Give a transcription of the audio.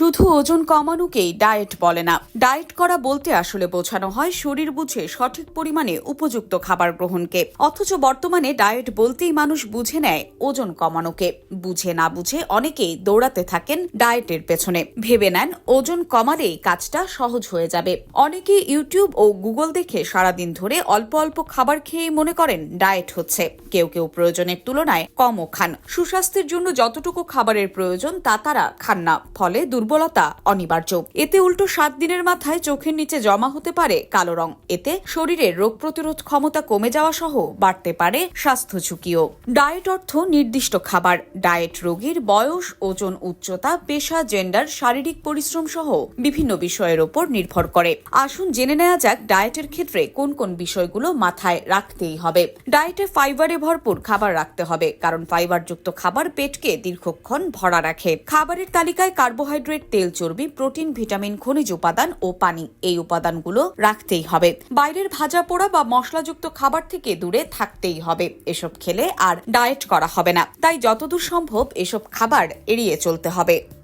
শুধু ওজন কমানোকেই ডায়েট বলে না। ডায়েট করা বলতে আসলে বোঝানো হয় শরীর বুঝে সঠিক পরিমাণে উপযুক্ত খাবার গ্রহণকে। অথচ বর্তমানে ডায়েট বলতেই মানুষ বুঝে নেয় ওজন কমানোকে। বুঝে না বুঝে অনেকেই দৌড়াতে থাকেন ডায়েটের পেছনে। ভেবে নেন ওজন কমালেই কাজটা সহজ হয়ে যাবে। অনেকে ইউটিউব ও গুগল দেখে সারাদিন ধরে অল্প অল্প খাবার খেয়ে মনে করেন ডায়েট হচ্ছে। কেউ কেউ প্রয়োজনের তুলনায় কমও খান। সুস্বাস্থ্যের জন্য যতটুকু খাবারের প্রয়োজন তা তারা খান না। ফলে দুর্বলতা অনিবার্য। এতে উল্টো সাত দিনের মাথায় চোখের নিচে জমা হতে পারে কালো রং। এতে শরীরের রোগ প্রতিরোধ ক্ষমতা কমে যাওয়া সহ বাড়তে পারে স্বাস্থ্য ঝুঁকিও। ডায়েট অর্থ নির্দিষ্ট খাবার। ডায়েট রোগীর বয়স, ওজন, উচ্চতা, পেশা, জেন্ডার, শারীরিক পরিশ্রম সহ বিভিন্ন বিষয়ের ওপর নির্ভর করে। আসুন জেনে নেওয়া যাক ডায়েটের ক্ষেত্রে কোন কোন বিষয়গুলো মাথায় রাখতেই হবে। ডায়েটে ফাইবারে ভরপুর খাবার রাখতে হবে, কারণ ফাইবারযুক্ত খাবার পেটকে দীর্ঘক্ষণ ভরা রাখে। খাবারের তালিকায় কার্বোহাইড্রেট তেল চর্বি, প্রোটিন, ভিটামিন, খনিজ উপাদান ও পানি। এই উপাদানগুলো রাখতেই হবে। বাইরের ভাজা পোড়া বা মশলাযুক্ত খাবার থেকে দূরে থাকতেই হবে। এসব খেলে আর ডায়েট করা হবে না। তাই যতদূর সম্ভব এসব খাবার এড়িয়ে চলতে হবে।